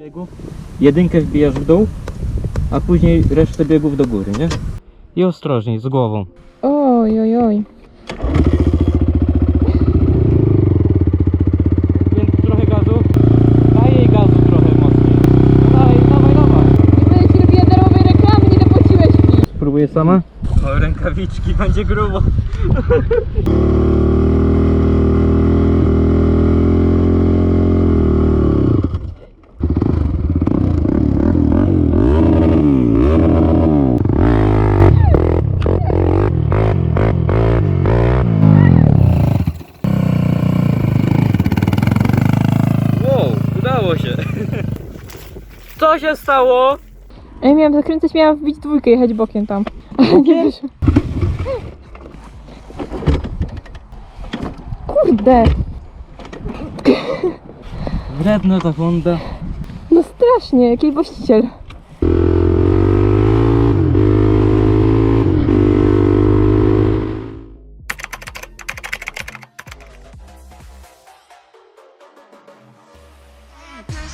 biegów. Jedynkę wbijasz w dół, a później resztę biegów do góry, nie? I ostrożniej, z głową. Oj, oj, oj. Więc trochę gazu. Daj jej gazu trochę mocniej. No Daj, dawaj, dawaj. Ci robiła darmowej reklamy, nie dopłaciłeś mi. Spróbuję sama? O, rękawiczki, będzie grubo. Stało? Ja miałam zakręcać, miałam wbić dwójkę jechać bokiem tam. Kurde, Wredna ta Honda. no strasznie, jaki właściciel.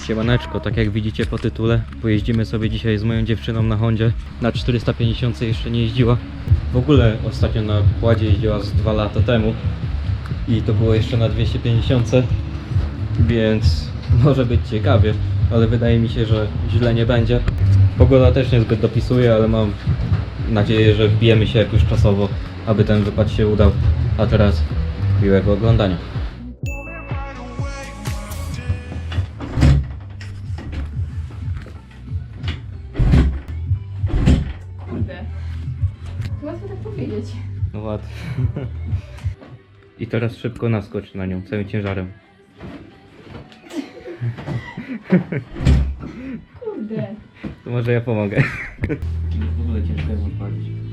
Siemaneczko, tak jak widzicie po tytule, pojeździmy sobie dzisiaj z moją dziewczyną na Hondzie. Na 450 jeszcze nie jeździła. W ogóle ostatnio na kładzie jeździła z 2 lata temu. I to było jeszcze na 250, więc może być ciekawie, ale wydaje mi się, że źle nie będzie. Pogoda też niezbyt dopisuje, ale mam nadzieję, że wbijemy się jakoś czasowo, aby ten wypad się udał. A teraz miłego oglądania. No ładnie. I teraz szybko naskocz na nią całym ciężarem. Kurde. To może ja pomogę. W ogóle ciężko ją odpalić.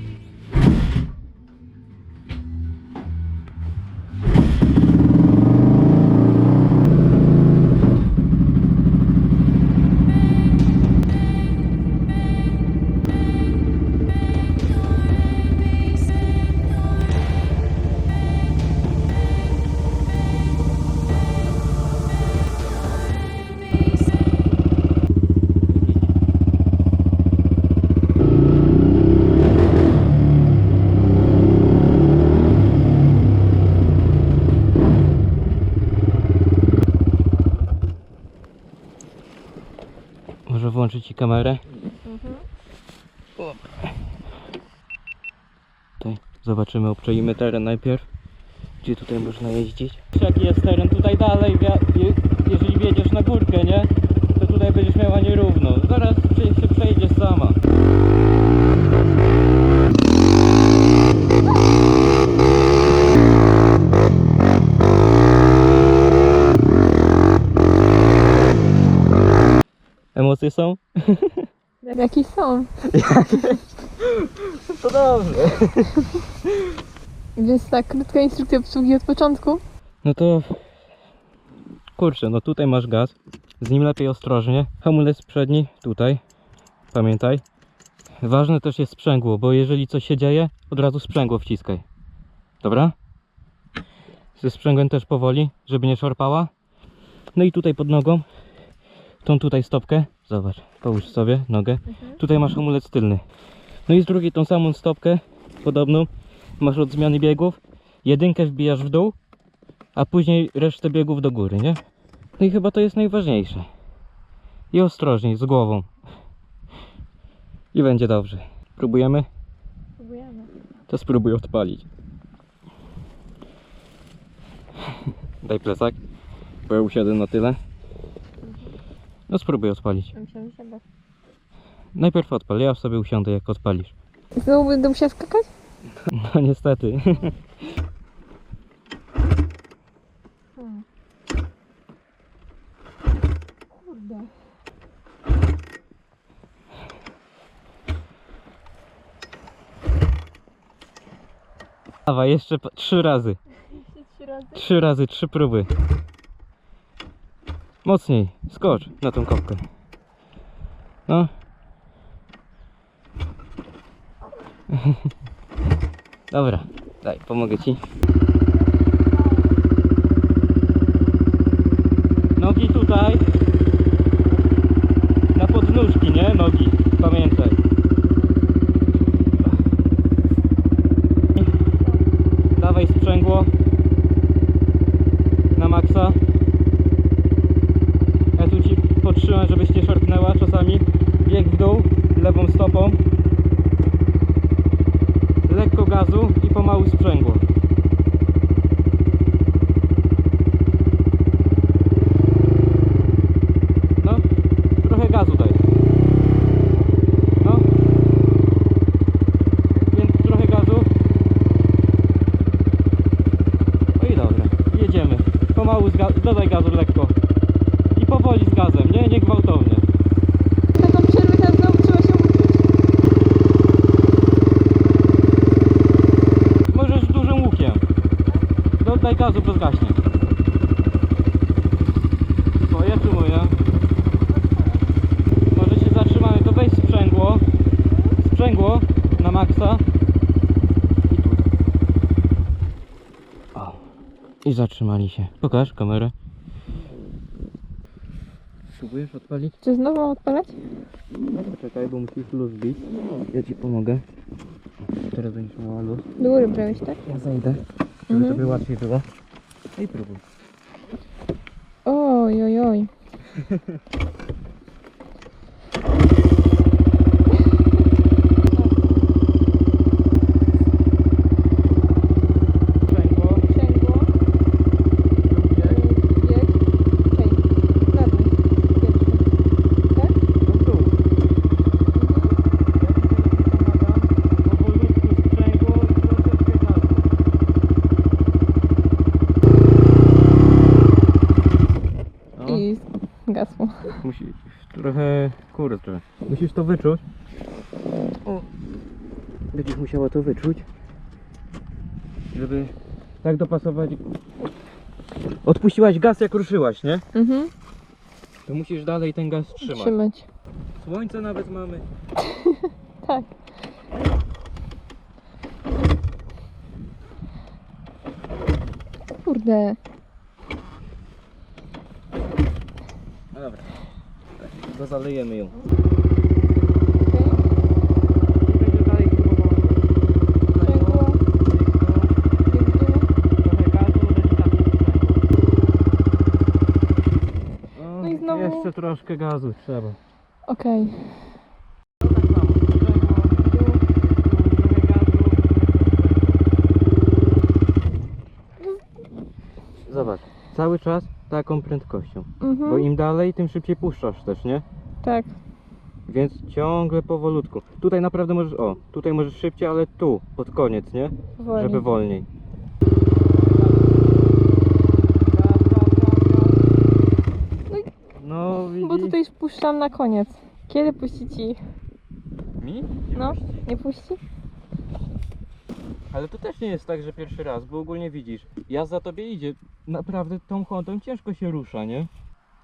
Włączyć ci kamerę? Tutaj zobaczymy, obczoimy teren najpierw. Gdzie tutaj można jeździć? Jaki jest teren tutaj dalej, jeżeli wjedziesz na górkę, nie? To tutaj będziesz miała nierówno. Zaraz się przejdziesz sama. Emocje są? Jakie są? To dobrze. Więc tak, krótka instrukcja obsługi od początku. No to kurczę, no tutaj masz gaz. Z nim lepiej ostrożnie. Hamulec przedni tutaj. Pamiętaj. Ważne też jest sprzęgło, bo jeżeli coś się dzieje, od razu sprzęgło wciskaj. Dobra? Ze sprzęgłem też powoli, żeby nie szarpała. No i tutaj pod nogą, tą tutaj stopkę. Zobacz, połóż sobie nogę. Tutaj masz hamulec tylny. No i z drugiej tą samą stopkę, podobną, masz od zmiany biegów. Jedynkę wbijasz w dół, a później resztę biegów do góry, nie? No i chyba to jest najważniejsze. I ostrożniej, z głową. I będzie dobrze. Próbujemy? Próbujemy. To spróbuj odpalić. Daj plecak, bo ja usiadłem na tyle. No spróbuj odpalić. Najpierw odpal, ja sobie usiądę jak odpalisz. Znowu będę musiała skakać? No niestety. Hmm. Kurde. Dawaj, jeszcze po- trzy razy. Jeszcze trzy razy. Trzy razy, trzy próby. Mocniej, skocz na tą kopkę. No. Dobra, daj, pomogę ci. Nogi tutaj. nóżki, nie? Nogi. Pamiętaj. Dawaj sprzęgło. Na maksa. Ja tu ci podtrzymam, żebyś nie szarpnęła czasami. Bieg w dół, lewą stopą. Lekko gazu i pomału sprzęgło. No, trochę gazu daj. No. Więc trochę gazu. No i dobra, jedziemy. Pomału z ga- dodaj gazu lekko. I powoli z gazem, nie? Nie gwałtownie. Taką przerwę teraz znowu trzeba się uczyć. Możesz dużym łukiem. Dodaj gazu, bo zgaśnie. Twoje czy moja? Może się zatrzymamy, to weź sprzęgło. Sprzęgło na maksa. I tu. O. I zatrzymali się. Pokaż kamerę. Próbujesz odpalić? Czy znowu odpalać? No poczekaj, bo musisz luz bić. Ja ci pomogę. Teraz będziesz miała luz. Do góry brałeś, tak? Ja zejdę, żeby Mhm. tobie łatwiej było. No i próbuj. Oj, oj, oj. Sprzęgło, Sprzęgło. drugie, Bieg. Czekaj. Zadaj. Pierwszy. Tak? no w dół. Ja ci teraz pomagam. Powolutku sprzęgło i troszeczkę gazu. No, I gasło. musi trochę, kurczę, musisz to wyczuć. O, będziesz musiała to wyczuć, żeby tak dopasować. Odpuściłaś gaz jak ruszyłaś, nie? Mhm. To musisz dalej ten gaz trzymać. Trzymać. Słońce nawet mamy. Tak. Kurde. No dobra. Zalejemy ją. Okej. I będzie dalej próbował. Sprzęgło. Bieg w dół. Trochę gazu, delikatnie sprzęgło. No i znowu- Jeszcze troszkę gazu trzeba. Okej. Zobacz, cały czas taką prędkością. Bo Mhm. im dalej, tym szybciej puszczasz też, nie? Tak. Więc ciągle powolutku. Tutaj naprawdę możesz, o, tutaj możesz szybciej, ale tu, pod koniec, nie? Żeby wolniej. No widzisz? Bo tutaj puszczam na koniec. Kiedy puści ci? Mi? No, nie puści? Ale to też nie jest tak, że pierwszy raz, bo ogólnie widzisz, ja za tobie idzie. Naprawdę tą Hondą ciężko się rusza, nie?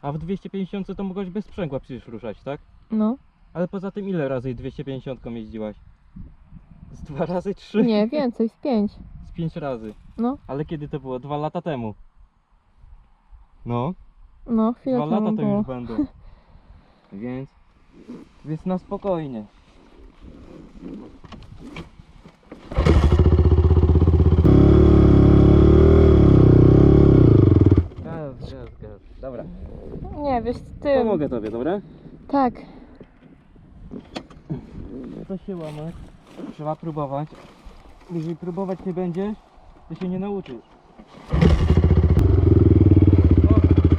A w 250 to mogłaś bez sprzęgła przecież ruszać, tak? No. Ale poza tym ile razy 250 jeździłaś? Z dwa razy trzy? Nie, więcej, z pięć. Z pięć razy. No. Ale kiedy to było? Dwa lata temu. No, No, chwilę dwa lata to było. już będą. Więc, więc na spokojnie. Gaz, gaz, gaz. Dobra, Nie, wiesz, z tym. pomogę tobie, dobra? Tak. To się łamać. Trzeba próbować. Jeżeli próbować nie będziesz, to się nie nauczysz. O,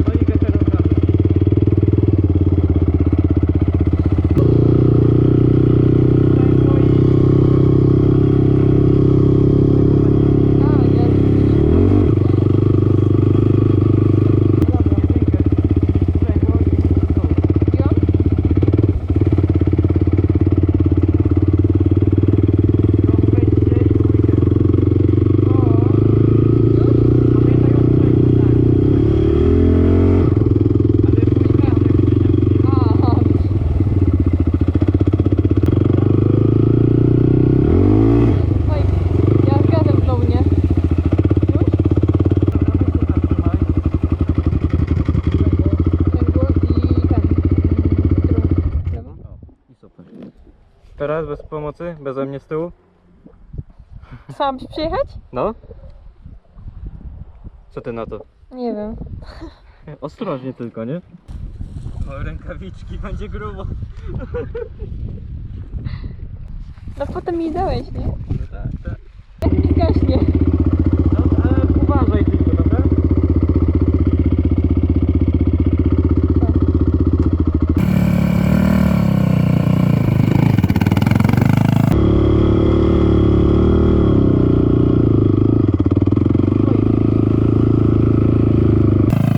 no i teraz gazu. Sprzęgło i- A, jest. Dobra. Jedynkę, sprzęgło i w dół. Wbiłam? Rozpędź się i pójdzie. O. Już? No. Teraz bez pomocy? Beze mnie z tyłu? Sama byś przyjechać? No? Co ty na to? Nie wiem. Ostrożnie tylko, nie? O, rękawiczki, będzie grubo. No potem mi dałeś, nie? No tak, tak. Jak mi zgaśnie. No, ale uważaj tylko, dobra?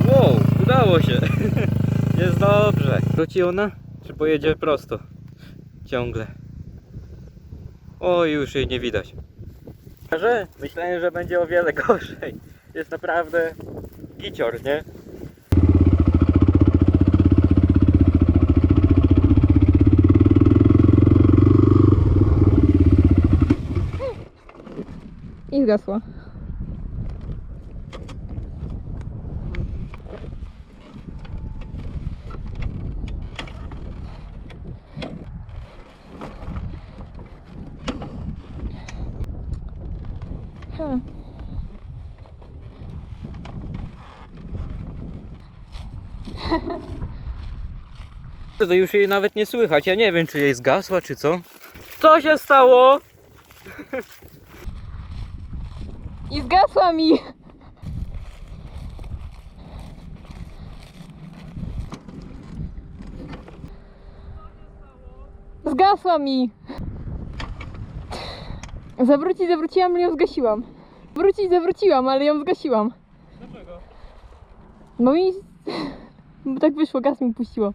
Wow, udało się. Jest dobrze. Wróci ona? Czy pojedzie prosto? Ciągle. O, już jej nie widać. Że? Myślałem, że będzie o wiele gorzej. Jest naprawdę gicior, nie? I zgasła. Hmm. To już jej nawet nie słychać. Ja nie wiem, czy jej zgasła, czy co. Co się stało? I zgasła mi! Zgasła mi! Zawrócić zawróciłam, ale ją zgasiłam. Wrócić zawróciłam, ale ją zgasiłam. Dlaczego? No i... Bo tak wyszło, gaz mi puściło.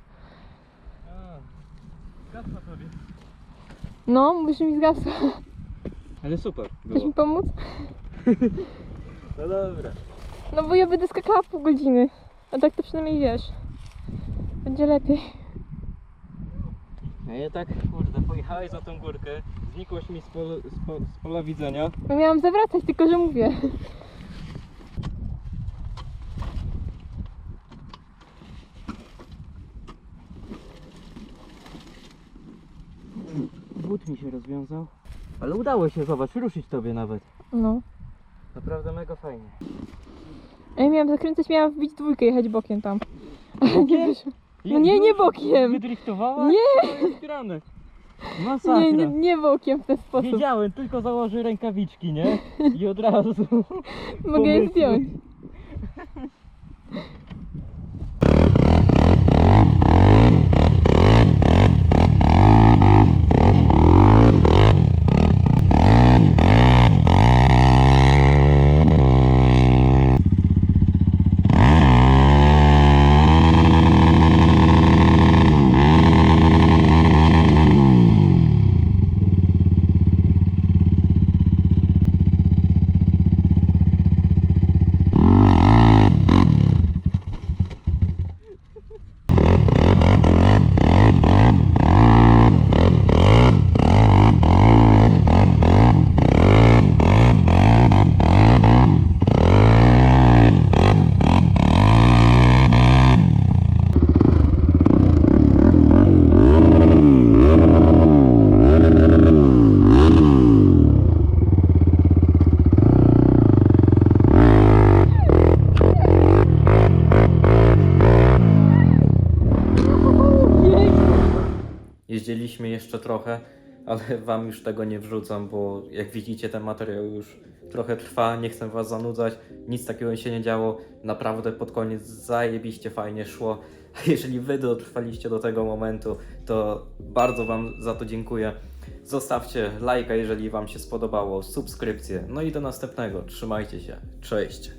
Sobie. No, mówisz, że mi zgasła. Ale super. Chcesz Było. mi pomóc? No dobra. No bo ja będę skakała pół godziny. A tak to przynajmniej wiesz. Będzie lepiej. A ja tak, kurde, pojechałeś za tą górkę, znikłeś mi z, pol, z, po, z pola widzenia. No miałam zawracać, tylko że mówię. But mi się rozwiązał. Ale udało się, zobacz, ruszyć tobie nawet. No. Naprawdę mega fajnie. A ja miałam zakręcać, miałam wbić dwójkę jechać bokiem tam. Bokiem? No nie, nie bokiem. Nie. Masakra. Nie, nie, nie bokiem w ten sposób. Wiedziałem, tylko założę rękawiczki, nie? I od razu. Mogę je pomysły. zdjąć. Jeździliśmy jeszcze trochę, ale wam już tego nie wrzucam, bo jak widzicie ten materiał już trochę trwa, nie chcę was zanudzać, nic takiego się nie działo, naprawdę pod koniec zajebiście fajnie szło, a jeżeli wy dotrwaliście do tego momentu, to bardzo wam za to dziękuję. Zostawcie lajka, jeżeli wam się spodobało, subskrypcję, no i do następnego, trzymajcie się, cześć!